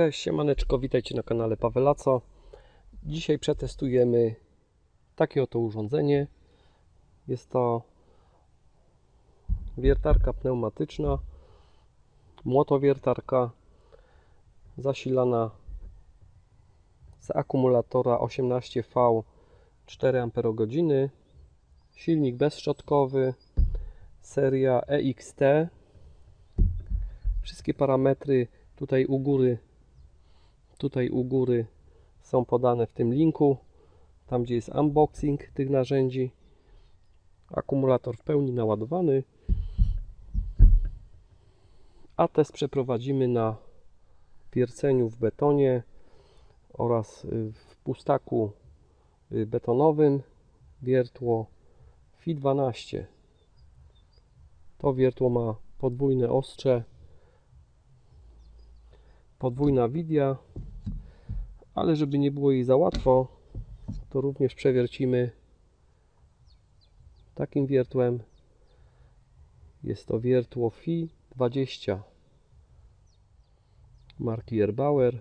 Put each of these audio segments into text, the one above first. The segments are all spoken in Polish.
Cześć, siemaneczko, witajcie na kanale Pawelaco. Dzisiaj przetestujemy takie oto urządzenie. Jest to wiertarka pneumatyczna, młotowiertarka zasilana z akumulatora 18V 4Ah, silnik bezszczotkowy, seria EXT. Wszystkie parametry tutaj u góry tutaj u góry są podane w tym linku tam gdzie jest unboxing tych narzędzi. Akumulator w pełni naładowany. A test przeprowadzimy na wierceniu w betonie oraz y, w pustaku y, betonowym. Wiertło FI 12 to wiertło ma podwójne ostrze podwójna widia ale żeby nie było jej za łatwo to również przewiercimy takim wiertłem. Jest to wiertło FI 20 marki Erbauer.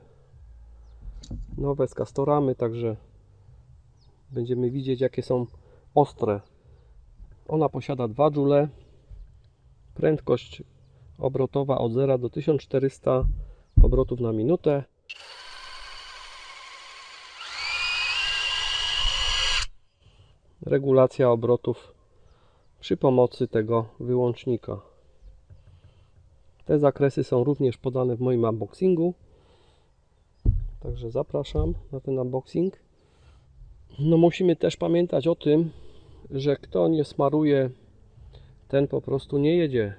Nowe z kastoramy także będziemy widzieć jakie są ostre. Ona posiada 2 joule prędkość obrotowa od 0 do 1400 obrotów na minutę regulacja obrotów przy pomocy tego wyłącznika. Te zakresy są również podane w moim unboxingu. Także zapraszam na ten unboxing. No musimy też pamiętać o tym, że kto nie smaruje, ten po prostu nie jedzie.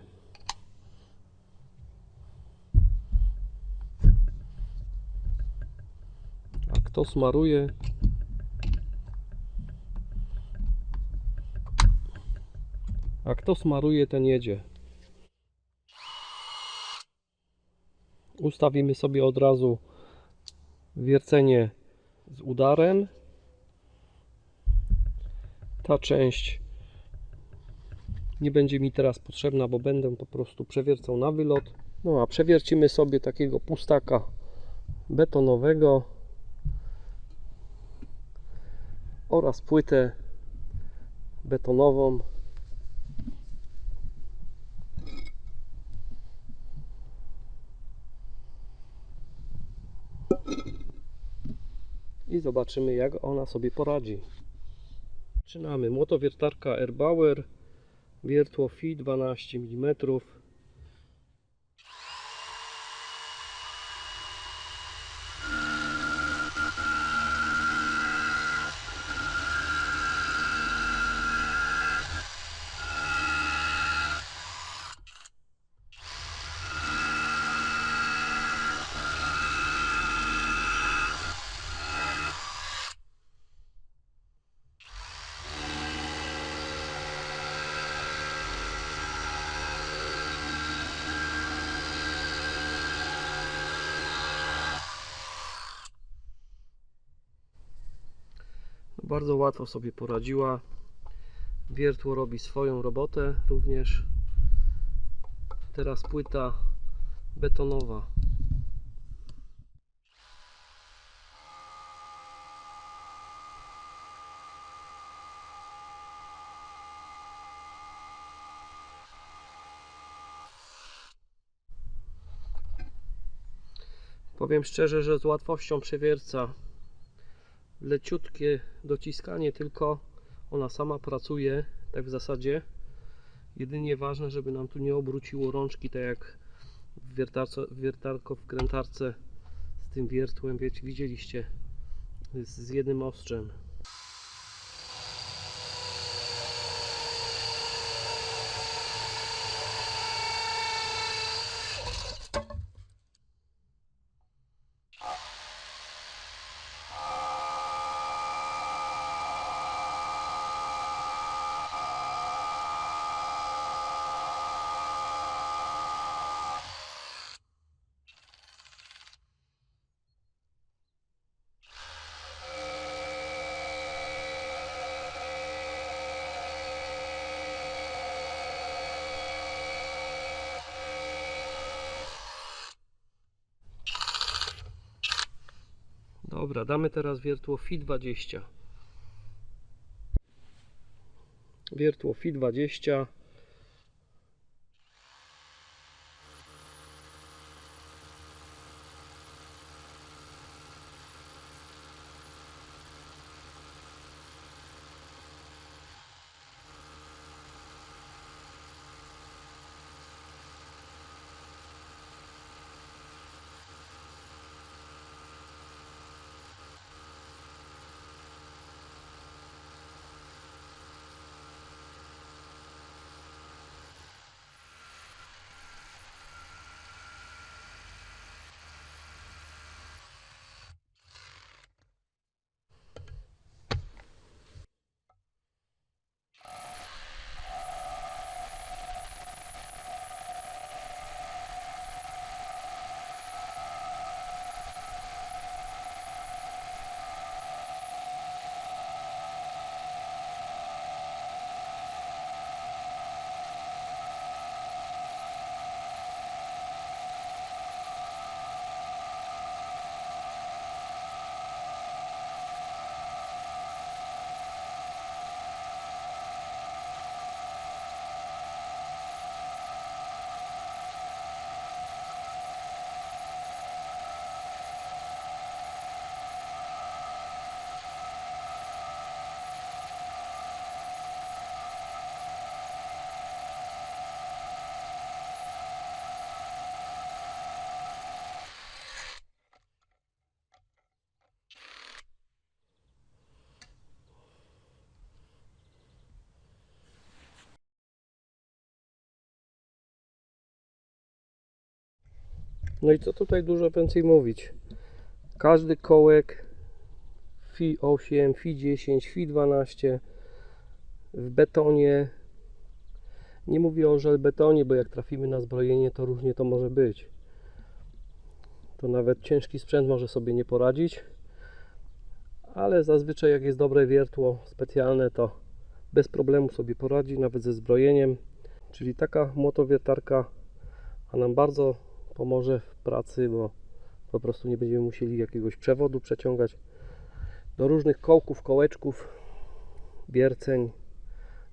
Kto smaruje, A kto smaruje, ten jedzie. Ustawimy sobie od razu wiercenie z udarem. Ta część nie będzie mi teraz potrzebna, bo będę po prostu przewiercał na wylot. No a przewiercimy sobie takiego pustaka betonowego oraz płytę betonową i zobaczymy jak ona sobie poradzi. Zaczynamy. Młotowiertarka Erbauer, wiertło FI 12 mm. Bardzo łatwo sobie poradziła. Wiertło robi swoją robotę również. Teraz płyta betonowa. Powiem szczerze, że z łatwością przewierca leciutkie dociskanie tylko ona sama pracuje tak w zasadzie. Jedynie ważne żeby nam tu nie obróciło rączki tak jak w wiertarko w krętarce z tym wiertłem. Wiecie, widzieliście z jednym ostrzem Dobra, damy teraz wiertło Fi20. Wiertło Fi20 No i co tutaj dużo więcej mówić. Każdy kołek FI 8, FI 10, FI 12 w betonie. Nie mówię o żelbetonie, bo jak trafimy na zbrojenie, to różnie to może być. To nawet ciężki sprzęt może sobie nie poradzić. Ale zazwyczaj jak jest dobre wiertło specjalne, to bez problemu sobie poradzi, nawet ze zbrojeniem. Czyli taka młotowiertarka a nam bardzo pomoże w pracy, bo po prostu nie będziemy musieli jakiegoś przewodu przeciągać do różnych kołków, kołeczków, wierceń,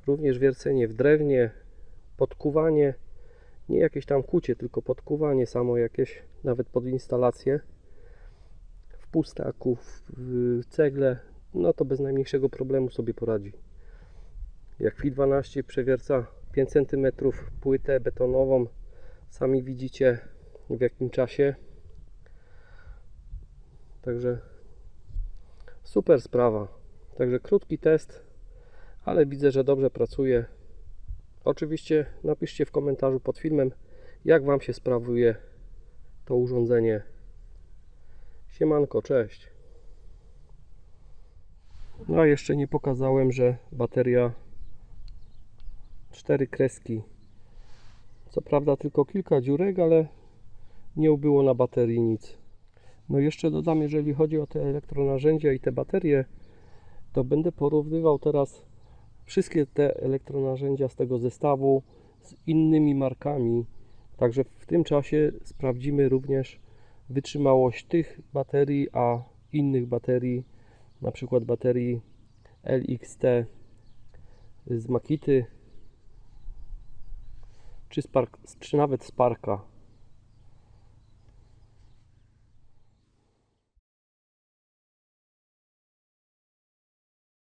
również wiercenie w drewnie, podkuwanie, nie jakieś tam kucie, tylko podkuwanie samo jakieś, nawet pod instalację w pustaku, w cegle, no to bez najmniejszego problemu sobie poradzi. Jak FI 12 przewierca 5 cm płytę betonową, Sami widzicie w jakim czasie. Także super sprawa. Także krótki test, ale widzę, że dobrze pracuje. Oczywiście napiszcie w komentarzu pod filmem, jak Wam się sprawuje to urządzenie. Siemanko, cześć. No a jeszcze nie pokazałem, że bateria 4 kreski co prawda tylko kilka dziurek, ale nie ubyło na baterii nic. No jeszcze dodam, jeżeli chodzi o te elektronarzędzia i te baterie, to będę porównywał teraz wszystkie te elektronarzędzia z tego zestawu z innymi markami. Także w tym czasie sprawdzimy również wytrzymałość tych baterii, a innych baterii, na przykład baterii LXT z Makity czy, Spark, czy nawet Sparka.